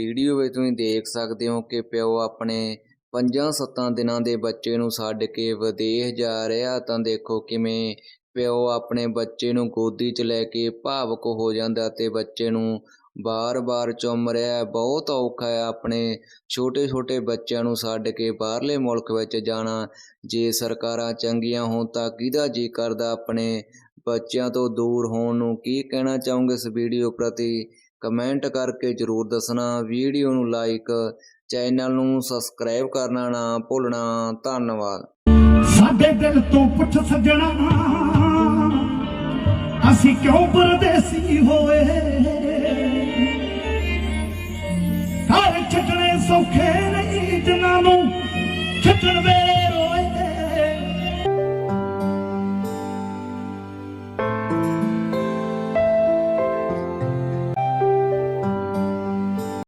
Video ਵਿੱਚ ਤੁਸੀਂ ਦੇਖ ਸਕਦੇ ਹੋ ਕਿ ਪਿਓ ਆਪਣੇ ਪੰਜਾਂ ਸੱਤਾਂ ਦਿਨਾਂ ਦੇ ਬੱਚੇ ਨੂੰ ਛੱਡ ਕੇ ਵਿਦੇਸ਼ ਜਾ ਰਿਹਾ। ਤਾਂ ਦੇਖੋ ਕਿਵੇਂ ਪਿਓ ਆਪਣੇ ਬੱਚੇ ਨੂੰ ਗੋਦੀ 'ਚ ਲੈ ਕੇ ਭਾਵੁਕ ਹੋ ਜਾਂਦਾ ਤੇ ਬੱਚੇ ਨੂੰ ਬਾਰ-ਬਾਰ ਚੁੰਮ ਰਿਹਾ। ਬਹੁਤ ਔਖਾ ਹੈ ਆਪਣੇ ਛੋਟੇ-ਛੋਟੇ ਬੱਚਿਆਂ ਨੂੰ ਛੱਡ ਕੇ ਬਾਹਰਲੇ ਮੁਲਕ ਵਿੱਚ ਜਾਣਾ। ਜੇ ਸਰਕਾਰਾਂ ਚੰਗੀਆਂ ਹੋਣ ਤਾਂ ਕਿਹਦਾ ਜੀ ਕਰਦਾ? ਆਪਣੇ ਬੱਚਿਆਂ ਤੋਂ ਦੂਰ ਹੋਣ ਨੂੰ ਕੀ ਕਹਿਣਾ ਚਾਹੋਗੇ ਇਸ ਵੀਡੀਓ ਪ੍ਰਤੀ? ਕਮੈਂਟ ਕਰਕੇ ਜਰੂਰ ਦੱਸਣਾ, ਵੀਡੀਓ ਨੂੰ ਲਾਈਕ ਚੈਨਲ ਨੂੰ ਸਬਸਕ੍ਰਾਈਬ ਕਰਨਾ ਨਾ ਭੁੱਲਣਾ, ਧੰਨਵਾਦ। ਸਾਡੇ ਦਿਲ ਤੋਂ ਪੁੱਛ ਸੱਜਣਾ, ਅਸੀਂ ਕਿਉਂ ਪਰਦੇਸੀ ਹੋਏ? ਘਰ ਛੱਡਣੇ ਸੌਖੇ ਨਹੀਂ ਜਿਨ੍ਹਾਂ ਨੂੰ ਛੱਡਣ ਵੇਲੇ।